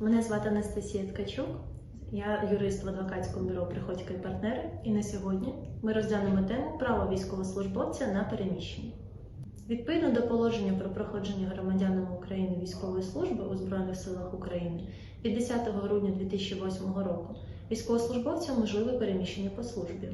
Мене звати Анастасія Ткачук. Я юрист в адвокатському бюро Приходько і партнери. І на сьогодні ми розглянемо тему право військовослужбовця на переміщення. Відповідно до положення про проходження громадянами України військової служби у Збройних силах України від 10 грудня 2008 року військовослужбовцям можливе переміщення по службі.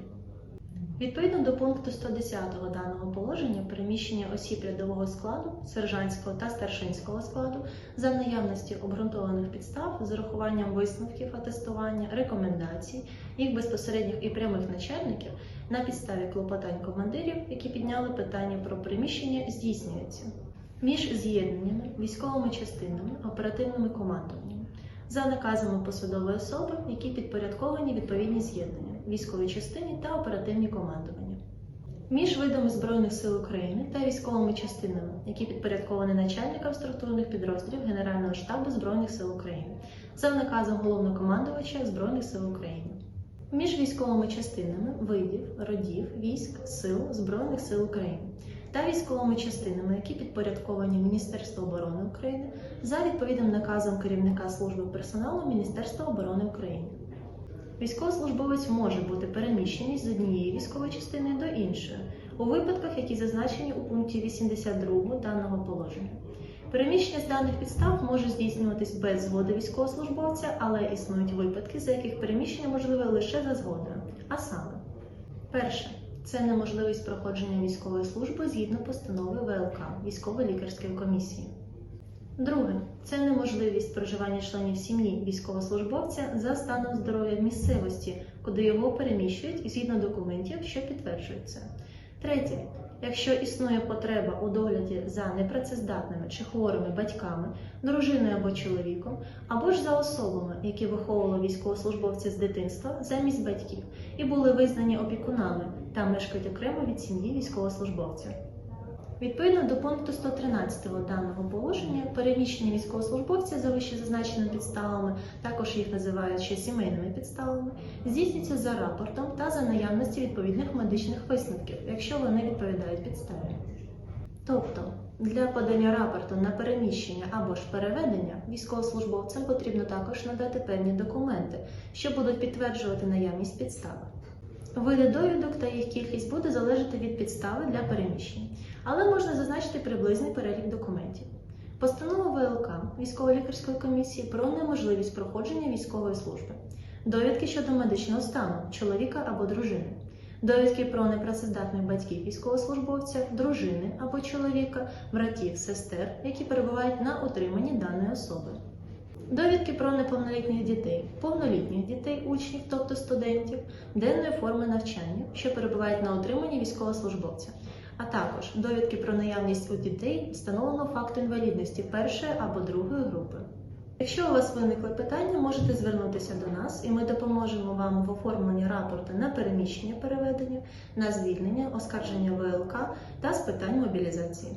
Відповідно до пункту 110 даного положення, переміщення осіб рядового складу, сержантського та старшинського складу за наявності обґрунтованих підстав з урахуванням висновків атестування, рекомендацій, їх безпосередніх і прямих начальників на підставі клопотань командирів, які підняли питання про переміщення, здійснюється між з'єднаннями, військовими частинами, оперативними командуваннями за наказами посадової особи, які підпорядковані відповідні з'єднання, військовій частині та оперативні командування. Між видами Збройних сил України та військовими частинами, які підпорядковані начальникам структурних підрозділів Генерального штабу Збройних сил України, за наказом головнокомандувача Збройних сил України. Між військовими частинами видів, родів, військ, сил Збройних сил України та військовими частинами, які підпорядковані Міністерству оборони України за відповідним наказом керівника служби персоналу Міністерства оборони України. Військовослужбовець може бути переміщений з однієї військової частини до іншої у випадках, які зазначені у пункті 82 даного положення. Переміщення з даних підстав може здійснюватись без згоди військовослужбовця, але існують випадки, за яких переміщення можливе лише за згодою. А саме, перше це неможливість проходження військової служби згідно постанови ВЛК військово-лікарської комісії. Друге це неможливість проживання членів сім'ї військовослужбовця за станом здоров'я місцевості, куди його переміщують згідно документів, що підтверджуються. Третє. Якщо існує потреба у догляді за непрацездатними чи хворими батьками, дружиною або чоловіком, або ж за особами, які виховували військовослужбовця з дитинства замість батьків і були визнані опікунами та мешкають окремо від сім'ї військовослужбовця. Відповідно до пункту 113 даного положення, переміщення військовослужбовця за вище зазначеними підставами, також їх називають ще сімейними підставами, здійснюється за рапортом та за наявності відповідних медичних висновків, якщо вони відповідають підставі. Тобто, для подання рапорту на переміщення або ж переведення військовослужбовцям потрібно також надати певні документи, що будуть підтверджувати наявність підстави. Види довідок та їх кількість буде залежати від підстави для переміщення, але можна зазначити приблизний перелік документів. Постанова ВЛК військово-лікарської комісії про неможливість проходження військової служби, довідки щодо медичного стану чоловіка або дружини, довідки про непрацездатних батьків військовослужбовця, дружини або чоловіка, братів, сестер, які перебувають на утриманні даної особи. Довідки про неповнолітніх дітей, повнолітніх дітей, учнів, тобто студентів, денної форми навчання, що перебувають на утриманні військовослужбовця, а також довідки про наявність у дітей встановленого факту інвалідності першої або другої групи. Якщо у вас виникли питання, можете звернутися до нас, і ми допоможемо вам в оформленні рапорту на переміщення переведення, на звільнення, оскарження ВЛК та з питань мобілізації.